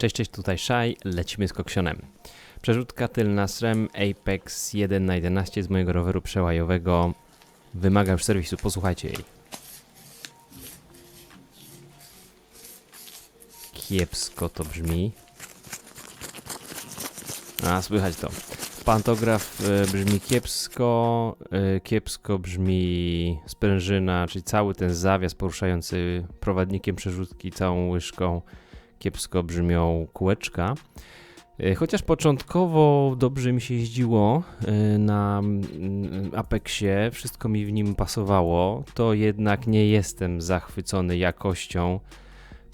Cześć, cześć, tutaj Shai, lecimy z koksionem. Przerzutka tylna SREM Apex 1 na 11 z mojego roweru przełajowego wymaga już serwisu, posłuchajcie jej. Kiepsko to brzmi. A, słychać to. Pantograf e, brzmi kiepsko, e, kiepsko brzmi sprężyna, czyli cały ten zawias poruszający prowadnikiem przerzutki całą łyżką. Kiepsko brzmią kółeczka. E, Chociaż początkowo dobrze mi się jeździło e, na Apexie, wszystko mi w nim pasowało, to jednak nie jestem zachwycony jakością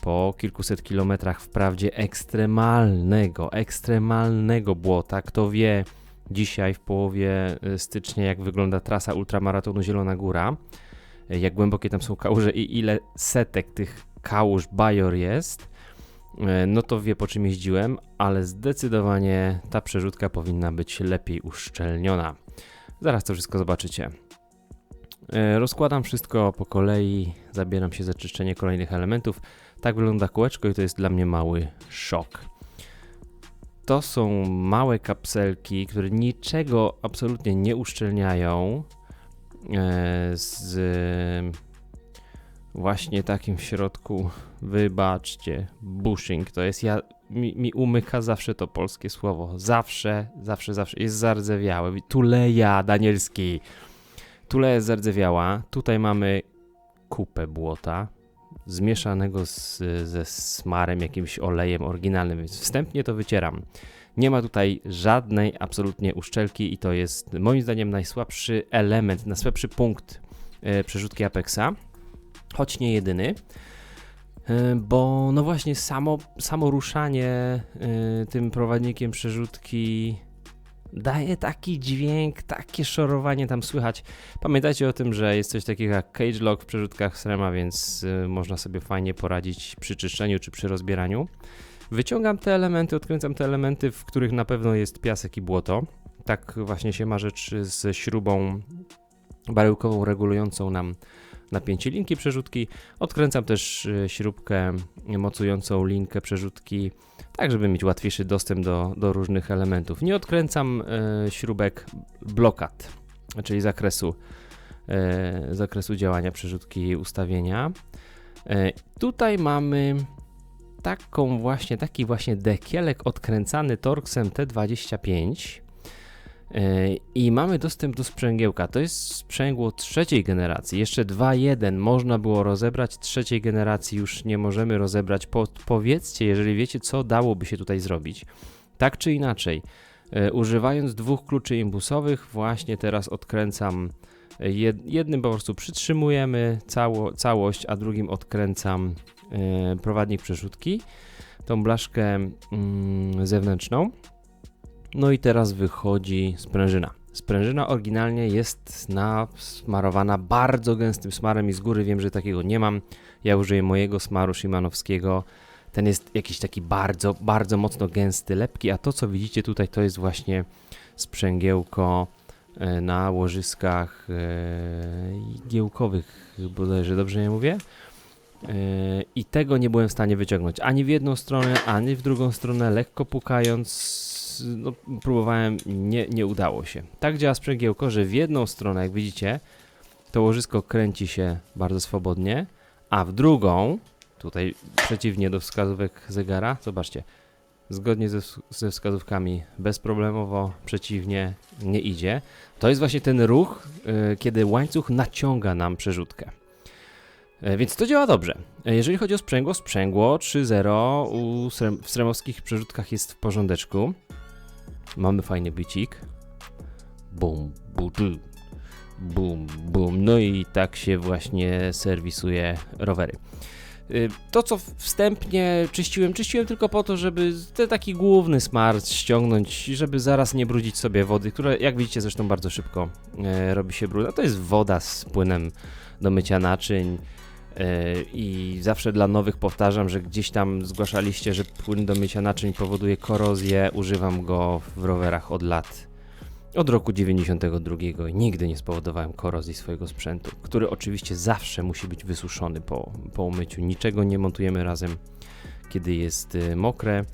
po kilkuset kilometrach wprawdzie ekstremalnego, ekstremalnego błota. Kto wie dzisiaj w połowie e, stycznia, jak wygląda trasa ultramaratonu Zielona Góra, jak głębokie tam są kałuże i ile setek tych kałuż Bajor jest, no to wie po czym jeździłem, ale zdecydowanie ta przerzutka powinna być lepiej uszczelniona. Zaraz to wszystko zobaczycie. E, Rozkładam wszystko po kolei, zabieram się za czyszczenie kolejnych elementów. Tak wygląda kółeczko i to jest dla mnie mały szok. To są małe kapselki, które niczego absolutnie nie uszczelniają. E, Z właśnie takim środku, wybaczcie, bushing to jest ja. Mi, mi umyka zawsze to polskie słowo. Zawsze, zawsze, zawsze jest zardzewiałe. Tuleja Danielski. Tuleja jest zardzewiała. Tutaj mamy kupę błota zmieszanego z, ze smarem, jakimś olejem oryginalnym, więc wstępnie to wycieram. Nie ma tutaj żadnej absolutnie uszczelki i to jest moim zdaniem najsłabszy element, najsłabszy punkt e, przerzutki Apexa, choć nie jedyny. E, Bo no właśnie samo, samo ruszanie e, tym prowadnikiem przerzutki daje taki dźwięk, takie szorowanie tam słychać. Pamiętajcie o tym, że jest coś takiego jak cage lock w przerzutkach Srema, więc y, można sobie fajnie poradzić przy czyszczeniu czy przy rozbieraniu. Wyciągam te elementy, odkręcam te elementy, w których na pewno jest piasek i błoto. Tak właśnie się ma rzecz ze śrubą baryłkową regulującą nam napięcie linki przerzutki. Odkręcam też y, śrubkę mocującą linkę przerzutki, tak żeby mieć łatwiejszy dostęp do, do różnych elementów. Nie odkręcam y, śrubek blokad, czyli zakresu, y, zakresu działania przerzutki ustawienia. Tutaj mamy taką właśnie, taki właśnie dekielek odkręcany Torxem T25 yy, i mamy dostęp do sprzęgiełka. To jest sprzęgło trzeciej generacji. Jeszcze 2.1 można było rozebrać, trzeciej generacji już nie możemy rozebrać. Po, powiedzcie, jeżeli wiecie, co dałoby się tutaj zrobić. Tak czy inaczej, yy, używając dwóch kluczy imbusowych, właśnie teraz odkręcam jed, jednym po prostu przytrzymujemy cało, całość, a drugim odkręcam prowadnik przeszutki, tą blaszkę mm, zewnętrzną. No i teraz wychodzi sprężyna. Sprężyna oryginalnie jest nasmarowana bardzo gęstym smarem i z góry wiem, że takiego nie mam. Ja użyję mojego smaru Szymanowskiego. Ten jest jakiś taki bardzo, bardzo mocno gęsty, lepki, a to co widzicie tutaj to jest właśnie sprzęgiełko e, na łożyskach e, igiełkowych, bodajże dobrze nie mówię. E, I tego nie byłem w stanie wyciągnąć ani w jedną stronę, ani w drugą stronę, lekko pukając. No, próbowałem, nie, nie udało się. Tak działa sprzęgiełko, że w jedną stronę, jak widzicie, to łożysko kręci się bardzo swobodnie, a w drugą, tutaj przeciwnie do wskazówek zegara, zobaczcie, zgodnie ze, ze wskazówkami bezproblemowo, przeciwnie, nie idzie. To jest właśnie ten ruch, y, kiedy łańcuch naciąga nam przerzutkę. E, Więc to działa dobrze. E, Jeżeli chodzi o sprzęgło, sprzęgło 3.0 u srem, w sremowskich przerzutkach jest w porządeczku. Mamy fajny bycik. Bum, budu, bum, bum. No i tak się właśnie serwisuje rowery. Y, To, co wstępnie czyściłem, czyściłem tylko po to, żeby ten taki główny smart ściągnąć, żeby zaraz nie brudzić sobie wody, która, jak widzicie, zresztą bardzo szybko e, robi się brudna. To jest woda z płynem do mycia naczyń. I zawsze dla nowych powtarzam, że gdzieś tam zgłaszaliście, że płyn do mycia naczyń powoduje korozję. Używam go w rowerach od lat. Od roku 92 i nigdy nie spowodowałem korozji swojego sprzętu, który oczywiście zawsze musi być wysuszony po, po umyciu. Niczego nie montujemy razem, kiedy jest y, mokre.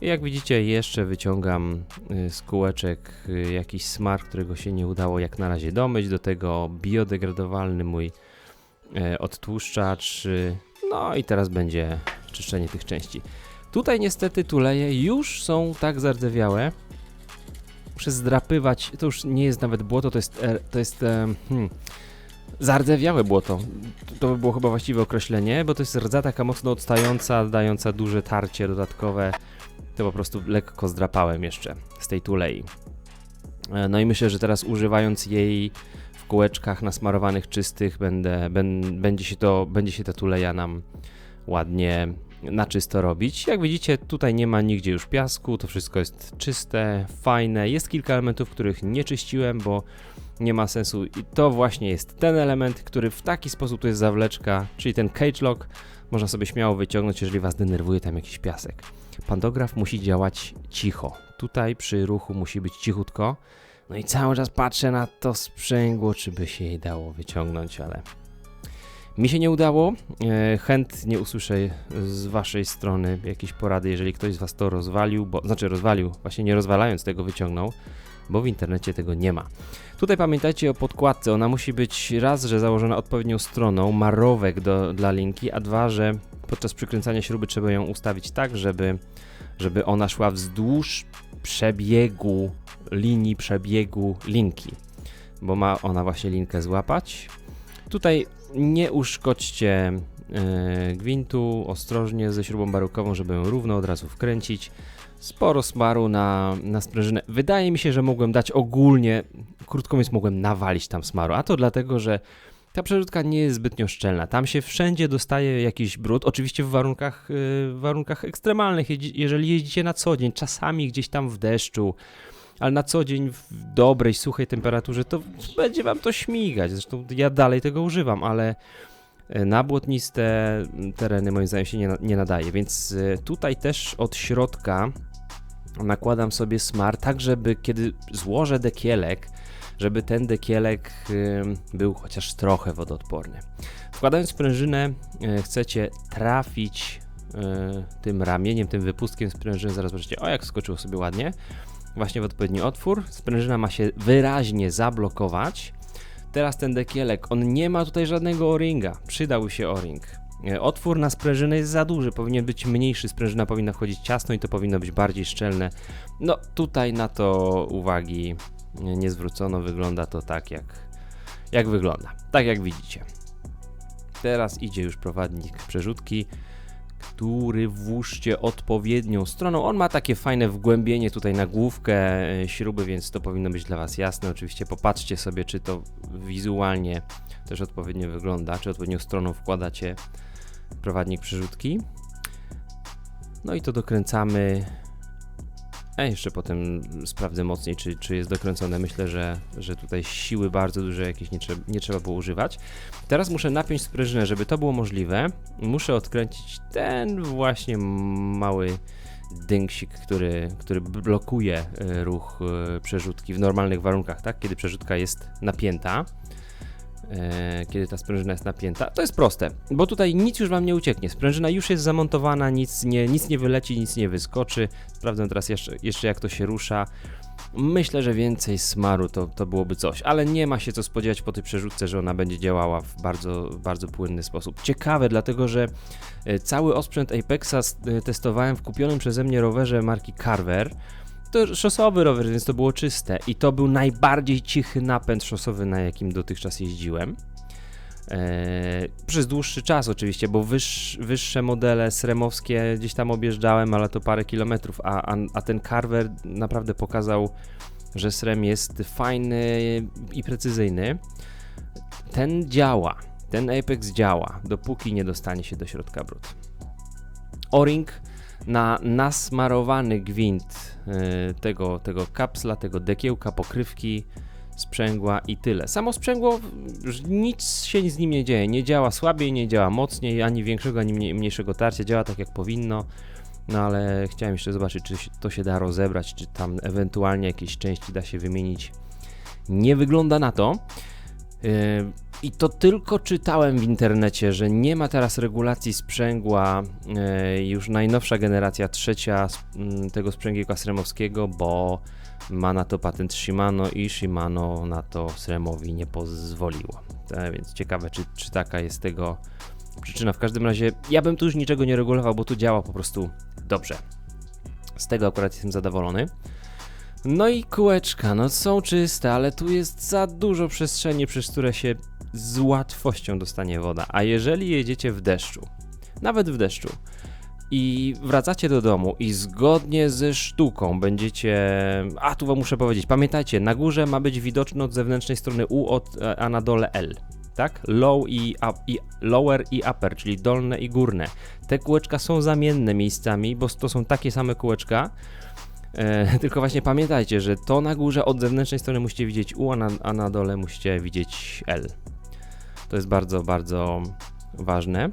Jak widzicie, jeszcze wyciągam y, z kółeczek y, jakiś smar, którego się nie udało jak na razie domyć. Do tego biodegradowalny mój odtłuszczacz. y, No i teraz będzie czyszczenie tych części. Tutaj niestety tuleje już są tak zardzewiałe. Muszę zdrapywać, to już nie jest nawet błoto, to jest, e, to jest e, hmm, zardzewiałe błoto. To by było chyba właściwe określenie, bo to jest rdza taka mocno odstająca, dająca duże tarcie dodatkowe. To po prostu lekko zdrapałem jeszcze z tej tulei. E, No i myślę, że teraz używając jej kółeczkach nasmarowanych, czystych, będę, ben, będzie, się to, będzie się ta tuleja nam ładnie na czysto robić. Jak widzicie, tutaj nie ma nigdzie już piasku, to wszystko jest czyste, fajne. Jest kilka elementów, których nie czyściłem, bo nie ma sensu i to właśnie jest ten element, który w taki sposób, to jest zawleczka, czyli ten cage lock, można sobie śmiało wyciągnąć, jeżeli Was denerwuje tam jakiś piasek. Pantograf musi działać cicho. Tutaj przy ruchu musi być cichutko. No i cały czas patrzę na to sprzęgło, czy by się jej dało wyciągnąć, ale mi się nie udało. E, chętnie usłyszę z Waszej strony jakieś porady, jeżeli ktoś z Was to rozwalił, bo znaczy rozwalił, właśnie nie rozwalając tego wyciągnął, bo w internecie tego nie ma. Tutaj pamiętajcie o podkładce, ona musi być raz, że założona odpowiednią stroną, ma rowek do, dla linki, a dwa, że podczas przykręcania śruby trzeba ją ustawić tak, żeby, żeby ona szła wzdłuż przebiegu linii, przebiegu linki, bo ma ona właśnie linkę złapać. Tutaj nie uszkodźcie e, gwintu, ostrożnie ze śrubą barukową, żeby ją równo od razu wkręcić. Sporo smaru na, na sprężynę. Wydaje mi się, że mogłem dać ogólnie, krótko mówiąc, mogłem nawalić tam smaru, a to dlatego, że ta przerzutka nie jest zbytnio szczelna. Tam się wszędzie dostaje jakiś brud, oczywiście w warunkach, yy, w warunkach ekstremalnych, jeżeli jeździcie na co dzień, czasami gdzieś tam w deszczu, ale na co dzień w dobrej, suchej temperaturze, to będzie wam to śmigać. Zresztą ja dalej tego używam, ale e, na błotniste tereny moim zdaniem się nie, nie nadaje, więc e, tutaj też od środka nakładam sobie smar, tak żeby kiedy złożę dekielek, żeby ten dekielek był chociaż trochę wodoodporny. Wkładając sprężynę e, chcecie trafić tym ramieniem, tym wypustkiem sprężyny, zaraz zobaczycie, o jak skoczyło sobie ładnie, właśnie w odpowiedni otwór. Sprężyna ma się wyraźnie zablokować. Teraz ten dekielek, on nie ma tutaj żadnego o-ringa, przydałby się o-ring. E, Otwór na sprężynę jest za duży, powinien być mniejszy, sprężyna powinna wchodzić ciasno i to powinno być bardziej szczelne. No tutaj na to uwagi nie zwrócono, wygląda to tak jak, jak wygląda, tak jak widzicie. Teraz idzie już prowadnik przerzutki, który włóżcie odpowiednią stroną. On ma takie fajne wgłębienie tutaj na główkę e, śruby, więc to powinno być dla Was jasne. Oczywiście popatrzcie sobie, czy to wizualnie też odpowiednio wygląda, czy odpowiednią stroną wkładacie prowadnik przerzutki. No i to dokręcamy. A jeszcze potem sprawdzę mocniej, czy, czy jest dokręcone. Myślę, że, że tutaj siły bardzo duże jakieś nie, nie trzeba było używać. Teraz muszę napiąć sprężynę, żeby to było możliwe. Muszę odkręcić ten właśnie mały dynksik, który, który blokuje e, ruch e, przerzutki w normalnych warunkach, tak? Kiedy przerzutka jest napięta. E, kiedy ta sprężyna jest napięta. To jest proste, bo tutaj nic już Wam nie ucieknie. Sprężyna już jest zamontowana, nic nie, nic nie wyleci, nic nie wyskoczy. Sprawdzę teraz jeszcze, jeszcze jak to się rusza. Myślę, że więcej smaru to, to byłoby coś, ale nie ma się co spodziewać po tej przerzutce, że ona będzie działała w bardzo, bardzo płynny sposób. Ciekawe, dlatego że e, cały osprzęt Apexa e, testowałem w kupionym przeze mnie rowerze marki Carver. To szosowy rower, więc to było czyste. I to był najbardziej cichy napęd szosowy, na jakim dotychczas jeździłem. Eee, przez dłuższy czas oczywiście, bo wyższ, wyższe modele sremowskie gdzieś tam objeżdżałem, ale to parę kilometrów, a, a, a ten Carver naprawdę pokazał, że srem jest fajny i precyzyjny. Ten działa, ten Apex działa, dopóki nie dostanie się do środka brud. O-ring na nasmarowany gwint e, tego, tego kapsla, tego dekiełka, pokrywki, sprzęgła i tyle. Samo sprzęgło, nic się z nim nie dzieje. Nie działa słabiej, nie działa mocniej, ani większego, ani mniej- mniejszego tarcia. Działa tak jak powinno. No ale chciałem jeszcze zobaczyć, czy to się da rozebrać, czy tam ewentualnie jakieś części da się wymienić. Nie wygląda na to. Yy, I to tylko czytałem w internecie, że nie ma teraz regulacji sprzęgła, e, już najnowsza generacja, trzecia s- m, tego sprzęgła sremowskiego, bo ma na to patent Shimano i Shimano na to Sremowi nie pozwoliło. E, więc ciekawe, czy, czy taka jest tego przyczyna. W każdym razie ja bym tu już niczego nie regulował, bo tu działa po prostu dobrze. Z tego akurat jestem zadowolony. No i kółeczka, no są czyste, ale tu jest za dużo przestrzeni, przez które się z łatwością dostanie woda. A jeżeli jedziecie w deszczu, nawet w deszczu, i wracacie do domu i zgodnie ze sztuką będziecie. A tu wam muszę powiedzieć, pamiętajcie, na górze ma być widoczny od zewnętrznej strony U, od, e, a na dole L. Tak? Low i, up, i lower i upper, czyli dolne i górne. Te kółeczka są zamienne miejscami, bo to są takie same kółeczka. E, tylko właśnie pamiętajcie, że to na górze od zewnętrznej strony musicie widzieć U, a na, a na dole musicie widzieć L. To jest bardzo, bardzo ważne.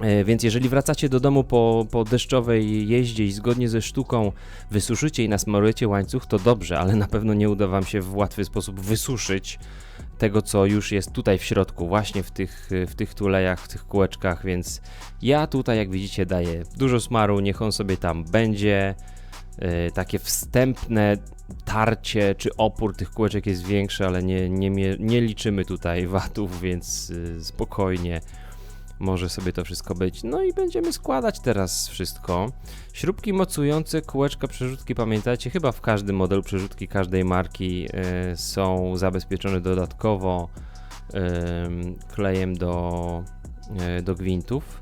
E, Więc jeżeli wracacie do domu po, po deszczowej jeździe i zgodnie ze sztuką wysuszycie i nasmarujecie łańcuch, to dobrze, ale na pewno nie uda Wam się w łatwy sposób wysuszyć tego, co już jest tutaj w środku, właśnie w tych, w tych tulejach, w tych kółeczkach, więc ja tutaj, jak widzicie, daję dużo smaru, niech on sobie tam będzie. E, Takie wstępne tarcie czy opór tych kółeczek jest większy, ale nie, nie, nie liczymy tutaj watów, więc y, spokojnie może sobie to wszystko być. No i będziemy składać teraz wszystko. Śrubki mocujące, kółeczka, przerzutki, pamiętajcie, chyba w każdym modelu przerzutki każdej marki y, są zabezpieczone dodatkowo klejem do, y, do gwintów.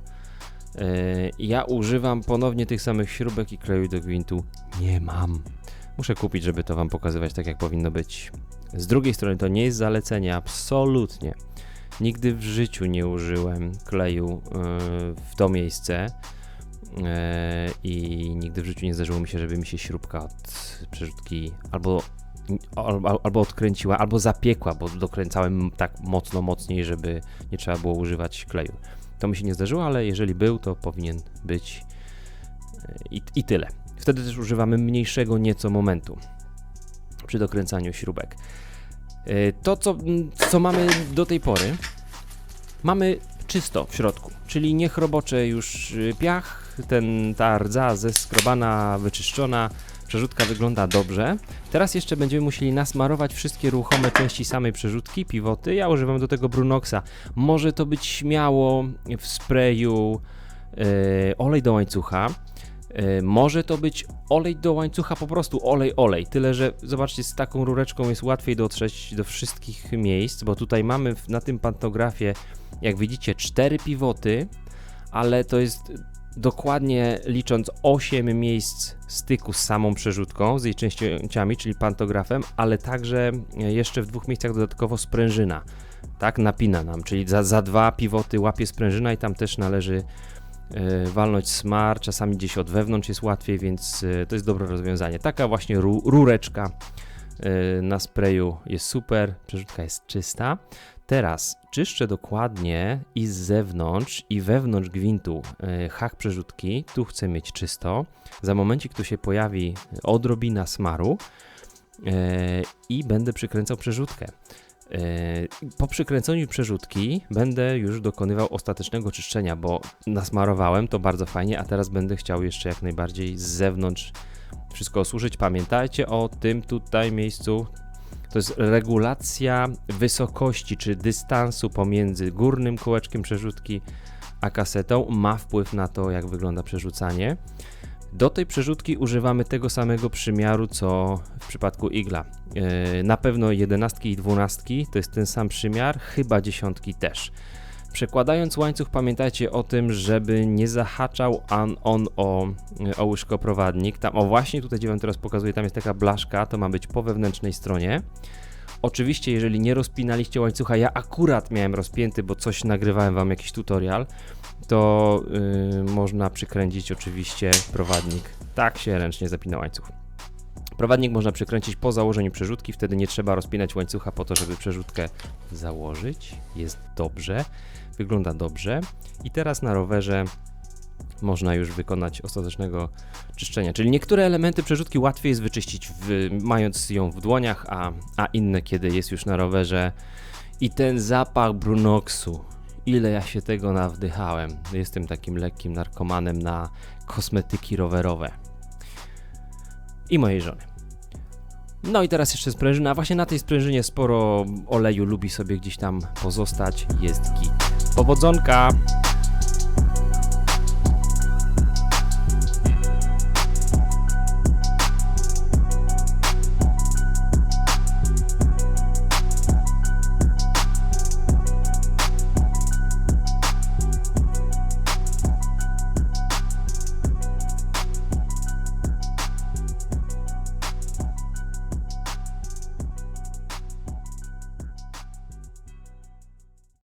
Y, ja używam ponownie tych samych śrubek i kleju do gwintu nie mam. Muszę kupić, żeby to Wam pokazywać tak, jak powinno być. Z drugiej strony to nie jest zalecenie, absolutnie. Nigdy w życiu nie użyłem kleju yy, w to miejsce yy, i nigdy w życiu nie zdarzyło mi się, żeby mi się śrubka od przerzutki albo, albo, albo odkręciła, albo zapiekła, bo dokręcałem tak mocno, mocniej, żeby nie trzeba było używać kleju. To mi się nie zdarzyło, ale jeżeli był, to powinien być yy, i, i tyle. Wtedy też używamy mniejszego nieco momentu przy dokręcaniu śrubek. Yy, To, co, co mamy do tej pory, mamy czysto w środku, czyli niech robocze już y, piach, ten, ta rdza zeskrobana, wyczyszczona, przerzutka wygląda dobrze. Teraz jeszcze będziemy musieli nasmarować wszystkie ruchome części samej przerzutki, pivoty. Ja używam do tego Brunoxa. Może to być śmiało w sprayu yy, olej do łańcucha. Yy, Może to być olej do łańcucha, po prostu olej, olej. Tyle, że zobaczcie, z taką rureczką jest łatwiej dotrzeć do wszystkich miejsc, bo tutaj mamy na tym pantografie, jak widzicie, cztery pivoty, ale to jest dokładnie licząc 8 miejsc styku z samą przerzutką, z jej częściami, czyli pantografem, ale także jeszcze w dwóch miejscach dodatkowo sprężyna. Tak, napina nam, czyli za, za dwa pivoty łapie sprężyna i tam też należy e, walnąć smar, czasami gdzieś od wewnątrz jest łatwiej, więc e, to jest dobre rozwiązanie. Taka właśnie ru, rureczka e, na sprayu jest super, przerzutka jest czysta. Teraz czyszczę dokładnie i z zewnątrz i wewnątrz gwintu e, hak przerzutki. Tu chcę mieć czysto. Za momencik tu się pojawi odrobina smaru e, i będę przykręcał przerzutkę. E, Po przykręceniu przerzutki będę już dokonywał ostatecznego czyszczenia, bo nasmarowałem to bardzo fajnie, a teraz będę chciał jeszcze jak najbardziej z zewnątrz wszystko osuszyć. Pamiętajcie o tym tutaj miejscu. To jest regulacja wysokości czy dystansu pomiędzy górnym kołeczkiem przerzutki a kasetą. Ma wpływ na to, jak wygląda przerzucanie. Do tej przerzutki używamy tego samego przymiaru co w przypadku igla. Yy, Na pewno 11 i 12 to jest ten sam przymiar, chyba dziesiątki też. Przekładając łańcuch pamiętajcie o tym, żeby nie zahaczał on, on o, o łyżkoprowadnik. Tam, o właśnie tutaj gdzie wam teraz pokazuję, tam jest taka blaszka, to ma być po wewnętrznej stronie. Oczywiście, jeżeli nie rozpinaliście łańcucha, ja akurat miałem rozpięty, bo coś nagrywałem wam jakiś tutorial, to yy, można przykręcić oczywiście prowadnik. Tak się ręcznie zapina łańcuch. Prowadnik można przykręcić po założeniu przerzutki, wtedy nie trzeba rozpinać łańcucha po to, żeby przerzutkę założyć. Jest dobrze, wygląda dobrze. I teraz na rowerze można już wykonać ostatecznego czyszczenia. Czyli niektóre elementy przerzutki łatwiej jest wyczyścić, w, mając ją w dłoniach, a, a inne, kiedy jest już na rowerze I ten zapach Brunoxu. Ile ja się tego nawdychałem. Jestem takim lekkim narkomanem na kosmetyki rowerowe. I mojej żony. No i teraz jeszcze sprężyna. Właśnie na tej sprężynie sporo oleju lubi sobie gdzieś tam pozostać. Jest git. Powodzonka!